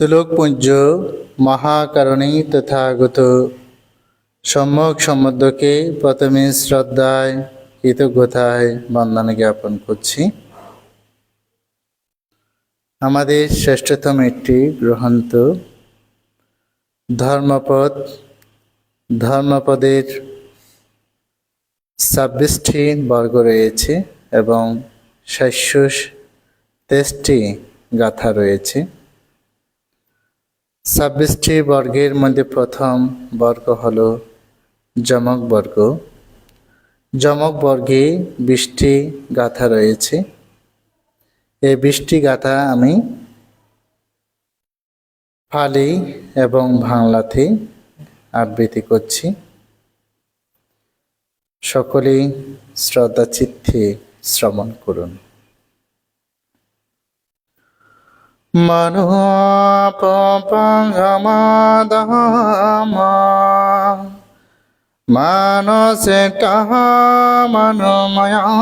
তুলকপুঞ্জ মহাকারণী তথাগত সম্যক সম্বন্ধকে প্রথমে শ্রদ্ধায়, কৃতজ্ঞতায় বন্দনা জ্ঞাপন করছি। আমাদের শ্রেষ্ঠতম একটি গ্রন্থ, ধর্মপদ, ধর্মপদের ছাব্বিশটি বর্গ রয়েছে এবং সাতশো তেইশটি গাথা রয়েছে। ছাব্বিশটি বর্গের মধ্যে প্রথম বর্গ হল যমক বর্গ। যমক বর্গে বিশটি গাথা রয়েছে। এই বিশটি গাথা আমি ফালি এবং বাংলাতে আবৃত্তি করছি। সকলেই শ্রদ্ধা চিত্তে শ্রবণ করুন। මනෝපපංගමදහමා මනොසෙටහ මනොමයා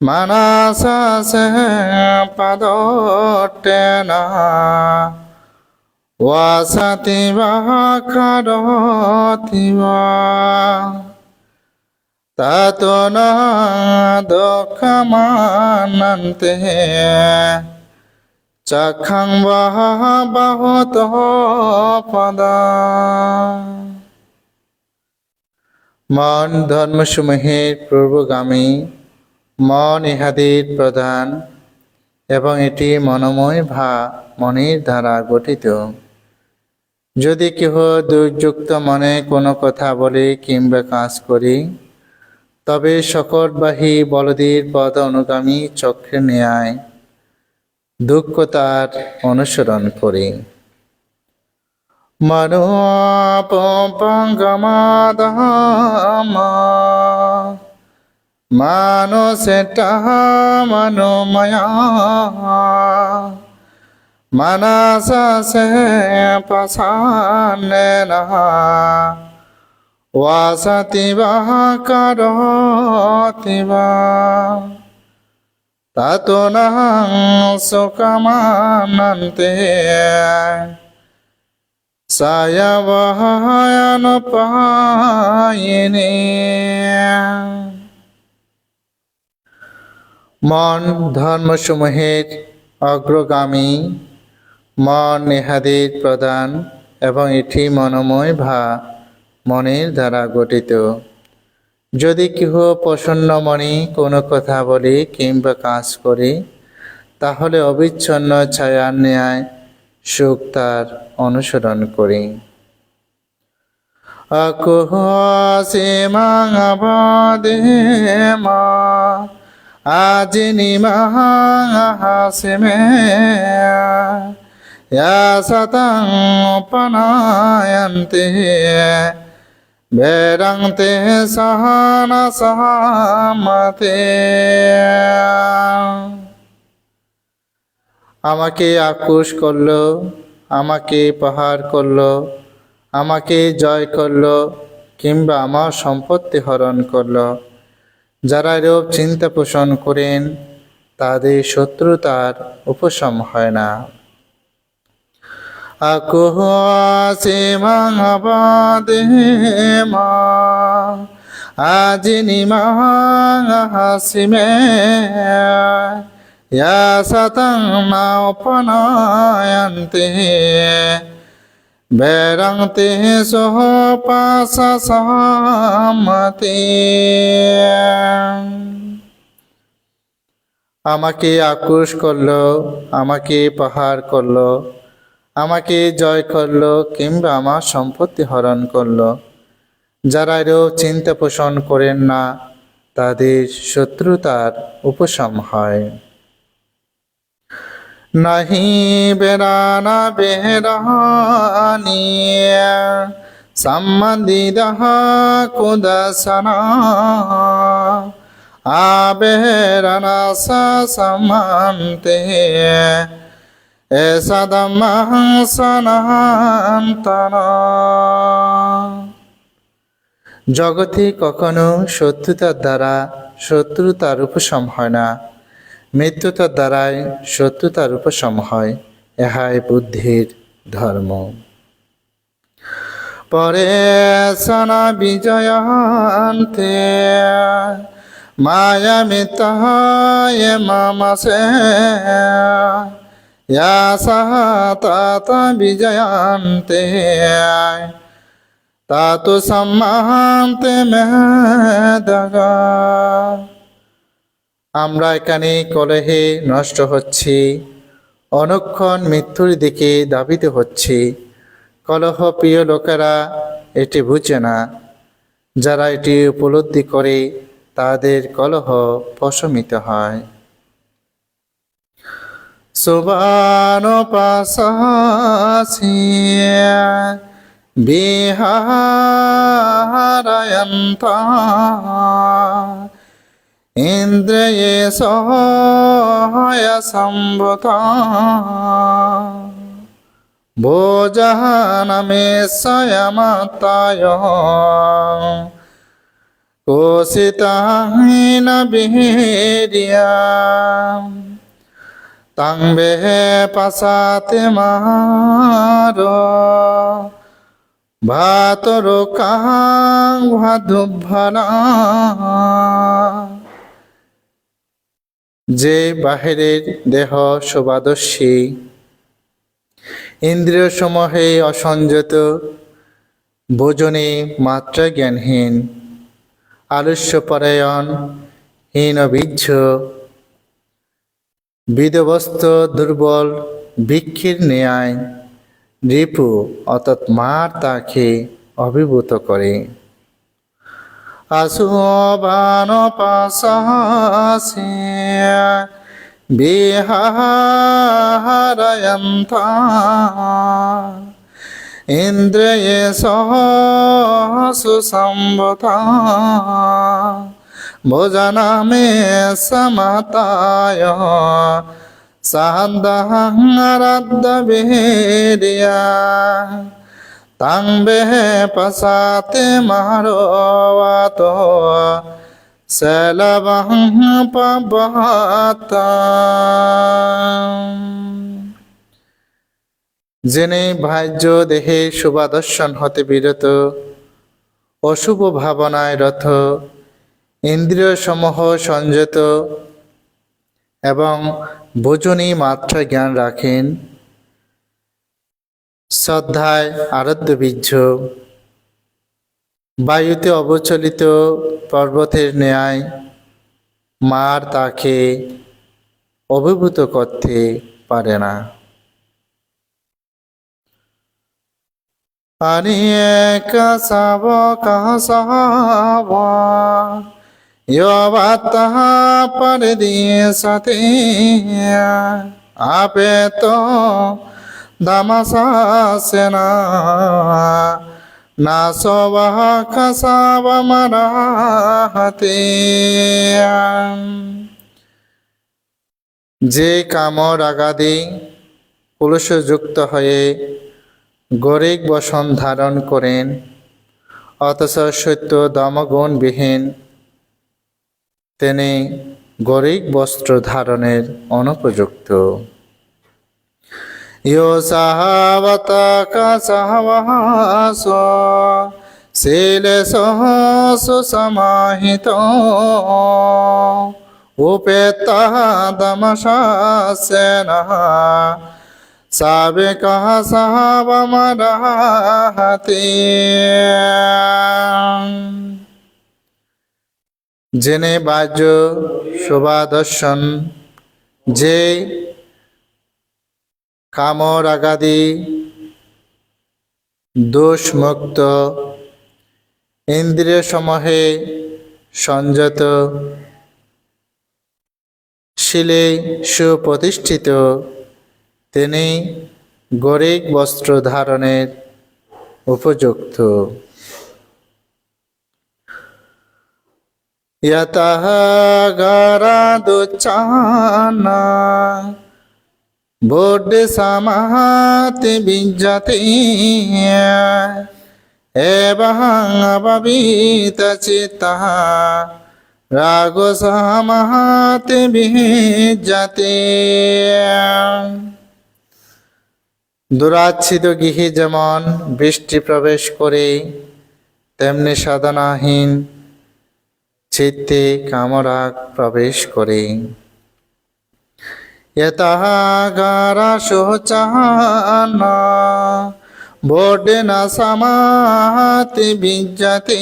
මනසසේ පදොට්ටෙන වසතිවා කරෝතිවා ততনাদক্ষমানন্তে চক্ষং বহত পদা। মন ধর্মসমূহের পূর্বগামী মন ইহাদের প্রধান, এবং এটি মনময় ভা, মনের দ্বারা গঠিত। যদি কেহ দুর্যুক্ত মনে কোনো কথা বলে কিংবা কাজ করি তবে শকটবাহী বলদীর পদ অনুগামী চক্ষে নেয় দুঃখ তার অনুসরণ করি। মনোপঙ্গমাদম মানসেটা মনোময়া মানস সে পসান না। ওয়াসাতিবাহ করতিবা। ততনহং সুকমানন্তে। সায়বহায়ন পায়নে। মন ধর্মসমূহের অগ্রগামী, মন নেহাদের প্রদান এবং এটি মনময় ভা মনের দ্বারা গঠিত। যদি কেহ প্রসন্ন মনে কোনো কথা বলে কিংবা কাজ করে, তাহলে অবিচ্ছন্ন ছায়ার ন্যায় সুখ তার অনুসরণ করি। অকুহ মা সতং পনায়ন্তে বেরংতে সহন সহমতে। আমাকে আকুশ করল, আমাকে পাহাড় করল, আমাকে জয় করল, কিংবা আমার সম্পত্তি হরণ করল। যারা এরূপ চিন্তা পোষণ করেন, তাদের শত্রুতার উপশম হয় না। আকুহাসিমাদে মা। আজিনি মাসিমে শতং না উপনয়ন্তি। বেড়ংতি সহ পাশামতি আমাকে আকুশ করল, আমাকে পাহাড় করল আমাকে জয় করল কিংবা আমার সম্পত্তি হরণ করল। যারা এরও চিন্তা পোষণ করেন না, তাদের শত্রুতার উপশম হয়। নাহি বেড়ানা বেহরানি সম্বন্ধিদহ কুদসনা। আবেহরনা সমন্তে জগতে কখনো শত্রুতার দ্বারা শত্রুতার উপশম হয় না। মৃত্যুতার দ্বারাই শত্রুতার উপশম হয়। ইহাই বুদ্ধির ধর্ম। পরে সনা বিজয়ান্তে মায়া মিতায় মামাসে या सह तात विजयन्ते তাতু সম্মান্তে মেদগা আমরা এখানে কলহে নষ্ট হচ্ছি অনুক্ষণ মৃত্যুর দিকে দাবিত হচ্ছি কলহ প্রিয় লোকেরা এটি বুঝে না যারা এটি উপলব্ধি করে তাদের কলহ প্রশমিত হয় সুবানো পাশাসিয়া বিহারায়ন্তা ইন্দ্রিয়ে সহায় সম্ভতা ভোজনমে স্বয়মতায় কোশিতাহীন বিহেরিয়া তাং বেহে পাশাতে মার। ভাতর কাং ভাদুভনা যে বাহিরের দেহ শোভাদর্শী ইন্দ্রিয় সমূহে অসংযত ভোজনে মাত্রা জ্ঞানহীন আলস্যপরায়ণ হীনবীর্য বিধবস্ত দুর্বল ভিক্ষির ন্যায় রিপু অর্থাৎ মার তাকে অভিভূত করে। আসুবান পাশাসে বিহারায়ন্তা ইন্দ্রিয়ে সুসম্ভতা ভোজনামে সমতায় সাহাদ্দাহারাদ্দ বিহেরিয়া। তাং বেহে পসাতে মারোয়াত সেলবহ পবহত। যিনি ভাজ্য দেহে শুভাদর্শন হতে বিরত, অশুভ ভাবনায় রথ ইন্দ্রিয় সমূহ সংযত এবং বোজনী মাত্রা জ্ঞান রাখেন। শ্রদ্ধায় আরাধ্য বীর্য। বায়ুতে অবচলিত পর্বতের ন্যায় মার তাকে অভিভূত করতে পারে না। পানি কাসাব কাসাবা યોવાતા પરદી સતી આપે તો દમસાસના નાસોવાહ ખસાવ મરાહતી যে কামর আগাদি পুরুষযুক্ত হয়ে গরিব বসন ধারণ করেন, অথচ সত্য দমগুণবিহীন তিনি গরিক বস্ত্র ধারণের অনুপযুক্ত। ইয় সাহাবত কাসাহবাস শিলে সহ সুসমাহিত উপেতা দমশাসেনা সাবে কাহা সাহাব মারাহাতে। জেনে বাজ্য শোভা দর্শন যে কামর আগাদি দোষমুক্ত ইন্দ্রিয় সমূহে সংযত, শিলে সুপ্রতিষ্ঠিত, তিনি গরিক বস্ত্র ধারণের উপযুক্ত। यतः गरादुच्चाना बुद्धि समाति विजति एवं अववीत चित्तः রাগ সামাহাতে বিজাতে দুরাচ্ছিত গৃহে যেমন বৃষ্টি প্রবেশ করে তেমনি সাধনাহীন চিত্তে কামরাগ প্রবেশ করে। এতাহাগারা শোচাহান বোডে না সামাতি বিজ্জাতি।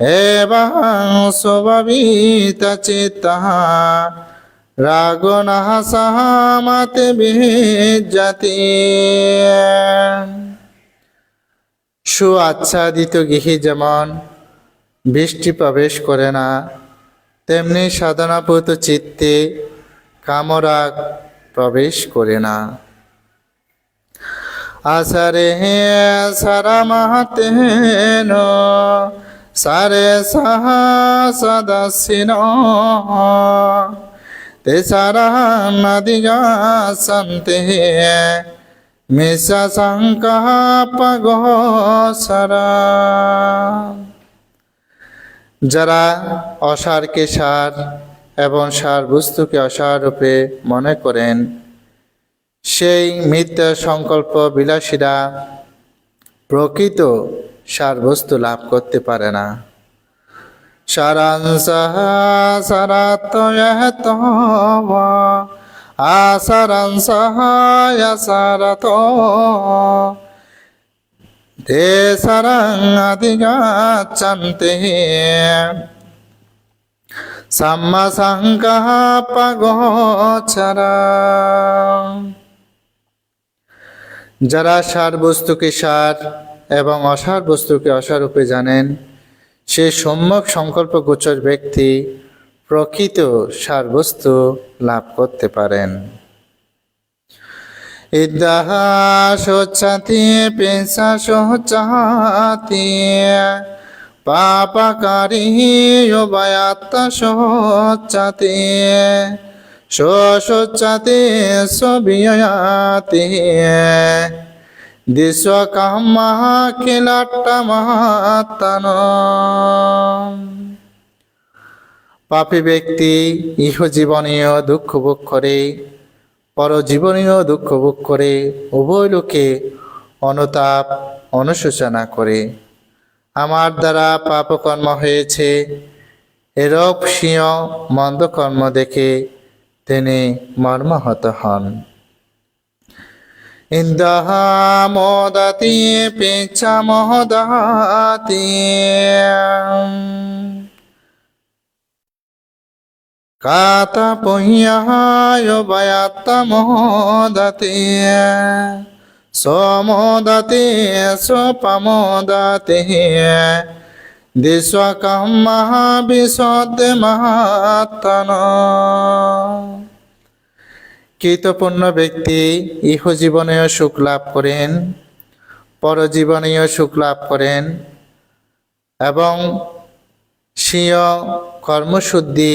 এবং স্বভাবিতা চিত্তাহা রাগনাহ সাহামাতে বিজ্জাতি। সুআচ্ছাদিত গৃহে যেমন বৃষ্টি প্রবেশ করে না। তেমনি সাধনাপূত চিত্তে কামরাগ প্রবেশ করে না। আসারে সারা মাহাতেন, সারে সাহা সদাসিন তে সারা নদিগা সন্তে মিশা সংকাপ সারা। যারা অসারকে সার এবং সার বস্তুকে অসার রূপে মনে করেন, সেই মিথ্যা সংকল্প বিলাসীরা প্রকৃত সার বস্তু লাভ করতে পারে না। সারাংশ সারাতয়ত আসারাংশ সারত ते सरङ्गतिगच्छन्ति সম্মাসংকল্পগোচর যারা সার বস্তুকে সার এবং অসার বস্তুকে অসারূপে জানেন সে সম্যক সংকল্প গোচর ব্যক্তি প্রকৃত সার বস্তু লাভ করতে পারেন ইদাহ শোচাতি পেশা শোচাতি পাপকারী উভয়াত্ম শোচাতি শোচাতি সবিয়াতি দিশকামা কিলাট্টমাত্তন পাপী ব্যক্তি ইহজীবনীয় দুঃখ ভোগ করে। পরজীবনীয় দুঃখ ভোগ করে, উভয় লোকে অনুতাপ অনুশোচনা করে। আমার দ্বারা পাপকর্ম হয়েছে, এরূপ সিংহ মন্দ কর্ম দেখে তিনি মর্মাহত হন। ইন্দহ মোদাতি পেঁচা মহদাতি কাতা পহিয়ায় বায়াত্ত মোদতে সমোদতে স্বপমোদতে দিশ্বকম মহাবিশদ মহাত্তন। কৃতপূর্ণ ব্যক্তি ইহ জীবনেও সুখ লাভ করেন, পরজীবনেও সুখ লাভ করেন এবং স্বীয় কর্মশুদ্ধি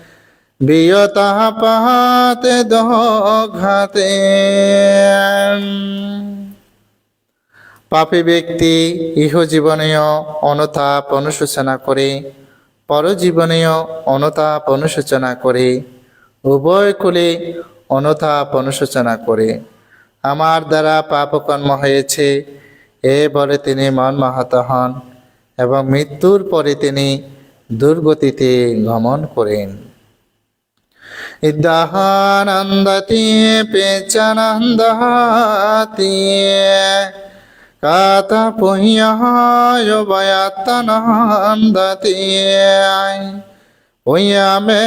বিয়তঃ পাহাতে দঘাতে। পাপী ব্যক্তি ইহজীবনীয় অনুতাপ অনুশোচনা করে, পরজীবনীয় অনুতাপ অনুশোচনা করে, উভয় কুলে অনুতাপ অনুশোচনা করে। আমার দ্বারা পাপকর্ম হয়েছে, এ বলে তিনি মর্মাহত হন এবং মৃত্যুর পরে তিনি দুর্গতিতে গমন করেন। ইদাহানন্দতি পেচনন্দতি কাত পুহ্যায় বয়াতনন্দতি পুহ্যামে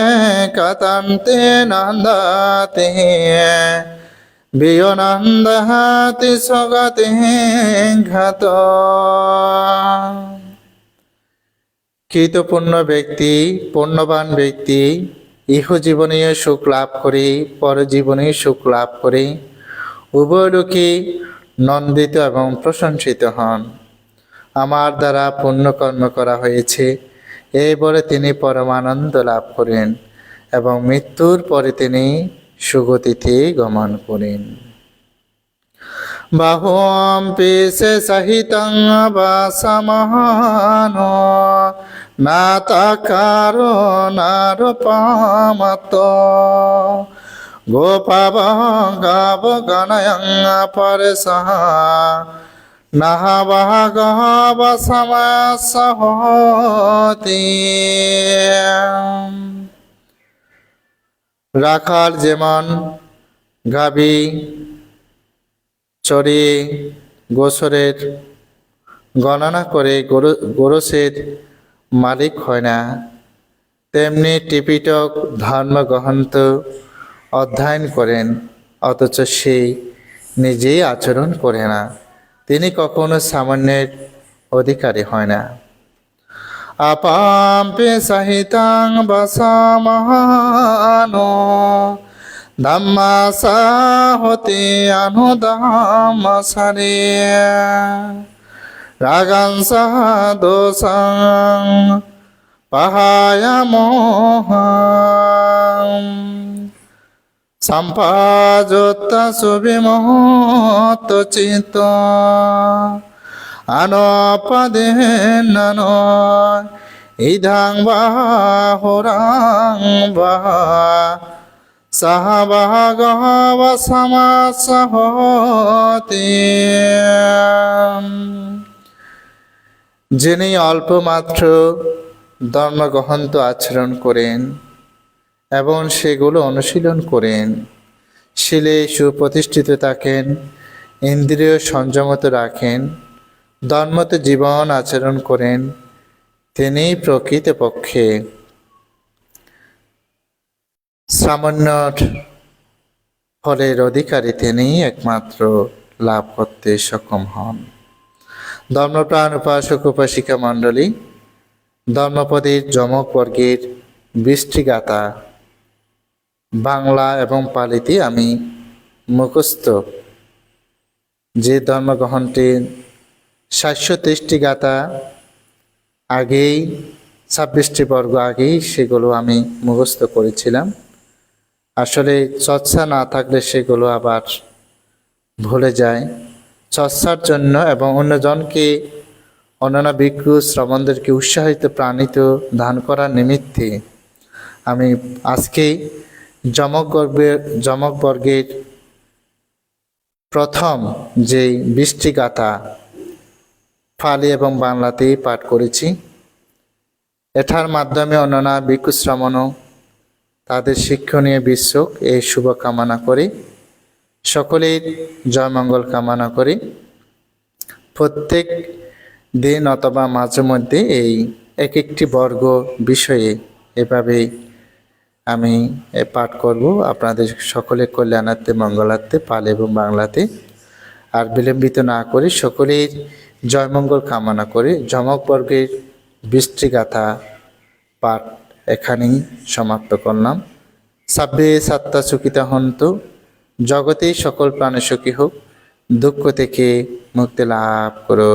কতন্তে নন্দতি। বিয়নন্দতি স্বগতি ঘাত। কৃতপূর্ণ ব্যক্তি, পুণ্যবান ব্যক্তি ইহ জীবনীয় সুখ লাভ করি পরজীবনে সুখ লাভ করি। উভয় লোকে নন্দিত এবং প্রশংসিত হন। আমার দ্বারা পুণ্যকর্ম করা হয়েছে। এই বলে তিনি পরমানন্দ লাভ করেন এবং মৃত্যুর পরে তিনি সুগতিতে গমন করেন। বাহুম পেশে সহিতং বাসমহান না তাকারো নারপামত গোপাবগাব গণয়ং পরসহ। নাহবাগব সমসহতি রাখাল যেমন গাবি চড়িয়ে গোসরের গণনা করে গরু গোরসের মালিক হয় না। তেমনি টিপিটক ধর্মগ্রহন্ত অধ্যয়ন করেন, অথচ সে নিজেই আচরণ করে না। তিনি কখনো সামান্যের অধিকারী হয় না। আপাম্পে সহিতাং বসামহানো ধাম্মাসা হতে অনুদামাসারে রাগাংসা দোষাং পাহায় মোহাম। সম্পাজত সুবিমত চিত্ত। আনপদে নন ইধাং বাহুরাং বাহা। সহভাগব সমাসহতি যিনি অল্পমাত্র ধর্মগ্রহন্ত আচরণ করেন এবং সেগুলো অনুশীলন করেন, শিলে সুপ্রতিষ্ঠিত থাকেন, ইন্দ্রিয় সংযমত রাখেন, ধর্মত জীবন আচরণ করেন তিনি প্রকৃতপক্ষে সামান্য ফলের অধিকারী তিনি একমাত্র লাভ করতে সক্ষম হন। ধর্মপ্রাণ উপাসক উপাসিকা মণ্ডলী ধর্মপদীর যমক বর্গের বৃষ্টিগাতা বাংলা এবং পালিতে আমি মুখস্থ। যে ধর্মগ্রহণটি সাতশো তেইশটি গাতা আগেই, ছাব্বিশটি বর্গ আগেই সেগুলো আমি মুখস্থ করেছিলাম। আসলে চর্চা না থাকলে সেগুলো আবার ভুলে যায়। চর্চার জন্য এবং অন্যজনকে, অন্যান্য ভিক্ষু শ্রমণদেরকে উৎসাহিত, প্রাণিত দান করার নিমিত্তে আমি আজকেই যমক বর্গের যমক বর্গের প্রথম যে বৃষ্টি গাথা ফালি এবং বাংলাতেই পাঠ করেছি। এটার মাধ্যমে অন্যান্য ভিক্ষু শ্রমণও তাদের শিক্ষণীয় বিশ্বক এই শুভকামনা করি। সকলের জয়মঙ্গল কামনা করি। প্রত্যেক দিন অথবা মাঝে মধ্যে এই এক একটি বর্গ বিষয়ে এভাবে আমি পাঠ করব। আপনাদের সকলের কল্যাণার্থে, মঙ্গলার্থে, পাল এবং বাংলাতে আর বিলম্বিত না করে সকলের জয়মঙ্গল কামনা করে যমক বর্গের বৃষ্টিগাথা পাঠ এখানেই সমাপ্ত করলাম। সাব্বে সাত্তা চুকিতা হন্ত জগতে সকল প্রাণী সুখী হোক দুঃখ থেকে মুক্তি লাভ করো।